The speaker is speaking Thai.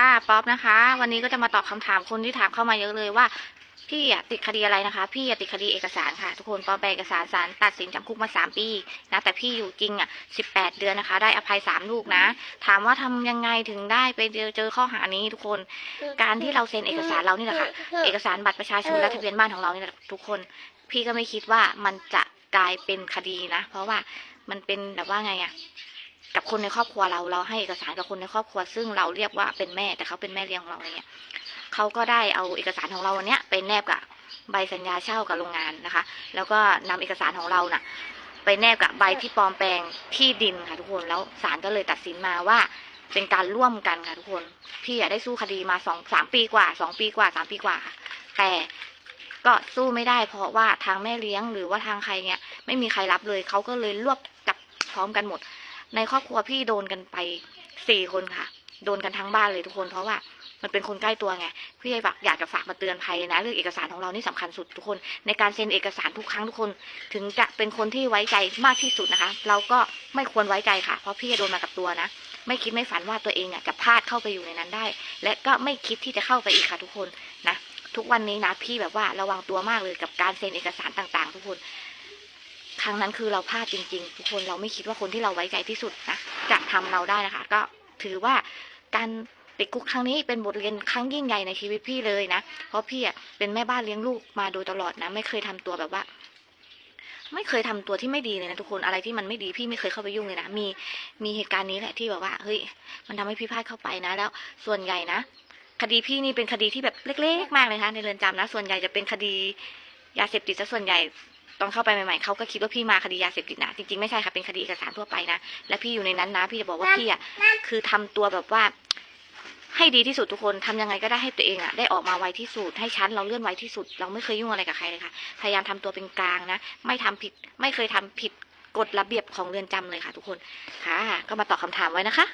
ค่ะป๊อปนะคะ วันนี้ก็จะมาตอบคำถามคนที่ถามเข้ามาเยอะเลยว่า พี่อะติดคดีอะไรนะคะ พี่อะติดคดีเอกสารค่ะทุกคนปลอมแปลงเอกสารศาลตัดสินจำคุกมาสามปีนะแต่พี่อยู่จริงอะสิบแปดเดือนนะคะ ได้อภัยสามลูกนะ ถามว่าทำยังไงถึงได้ไปเจอเจอข้อหานี้ทุกคน การที่เราเซ็นเอกสารเรานี่แหละค่ะ เอกสารบัตรประชาชนและทะเบียนบ้านของเรานี่แหละทุกคน พี่ก็ไม่คิดว่ามันจะกลายเป็นคดีนะ เพราะว่ามันเป็นแบบว่าไงอะ กับคนในครอบครัวเราเราให้เอกสารกับคนในครอบครัว ซึ่งเราเรียกว่าเป็นแม่แต่เขาเป็นแม่เลี้ยงของเราเงี้ยเขาก็ได้เอาเอกสารของเราวันเนี้ยไปแนบกับใบสัญญาเช่ากับโรงงานนะคะ แล้วก็นำเอกสารของเราน่ะ ไปแนบกับใบที่ปลอมแปลงที่ดินค่ะทุกคนแล้วศาลก็เลยตัดสินมาว่าเป็นการร่วมกันค่ะทุกคน พี่อะได้สู้คดีมาสองสามปีกว่าสองปีกว่าสามปีกว่า แต่ก็สู้ไม่ได้เพราะว่าทางแม่เลี้ยงหรือว่าทางใครเนี้ยไม่มีใครรับเลยเขาก็เลยรวบจับพร้อมกันหมด ในครอบครัวพี่โดนกันไปสี่คนค่ะ โดนกันทั้งบ้านเลยทุกคนเพราะว่ามันเป็นคนใกล้ตัวไงพี่อยากอยากจะฝากมาเตือนภัยนะเรื่องเอกสารของเรานี่สำคัญสุดทุกคน ในการเซ็นเอกสารทุกครั้งทุกคน ถึงจะเป็นคนที่ไว้ใจมากที่สุดนะคะ เราก็ไม่ควรไว้ใจค่ะ เพราะพี่โดนมากับตัวนะ ไม่คิดไม่ฝันว่าตัวเองอะจะพลาดเข้าไปอยู่ในนั้นได้ และก็ไม่คิดที่จะเข้าไปอีกค่ะทุกคนนะทุกวันนี้นะพี่แบบว่าระวังตัวมากเลยกับการเซ็นเอกสารต่างๆ ทุกคน ครั้งนั้นคือเราพลาดจริง ๆ ทุกคนเราไม่คิดว่าคนที่เราไว้ใจที่สุดนะจะทำเราได้นะคะ ก็ถือว่าการติดคุกครั้งนี้เป็นบทเรียนครั้งยิ่งใหญ่ในชีวิตพี่เลยนะ เพราะพี่อะเป็นแม่บ้านเลี้ยงลูกมาโดยตลอดนะ ไม่เคยทำตัวแบบว่า ไม่เคยทำตัวที่ไม่ดีเลยนะทุกคนอะไรที่มันไม่ดีพี่ไม่เคยเข้าไปยุ่งเลยนะมีมีเหตุการณ์นี้แหละที่แบบว่าเฮ้ยมันทำให้พี่พลาดเข้าไปนะ แล้วส่วนใหญ่นะคดีพี่นี่เป็นคดีที่แบบเล็ก ๆ มากเลยนะคะในเรือนจำนะ ส่วนใหญ่จะเป็นคดียาเสพติดซะส่วนใหญ่ ตอนเข้าไปใหม่ๆเขาก็คิดว่าพี่มาคดียาเสพติดนะจริงๆไม่ใช่ค่ะเป็นคดีเอกสารทั่วไปนะและพี่อยู่ในนั้นนะ พี่จะบอกว่าพี่อะคือทำตัวแบบว่า ให้ดีที่สุดทุกคนทำยังไงก็ได้ให้ตัวเองอะได้ออกมาไวที่สุดให้ชั้นเราเลื่อนไวที่สุด เราไม่เคยยุ่งอะไรกับใครเลยค่ะพยายามทำตัวเป็นกลางนะไม่ทำผิดไม่เคยทำผิดกฎระเบียบของเรือนจำเลยค่ะ ทุกคนค่ะ ก็มาตอบคำถามไว้นะคะ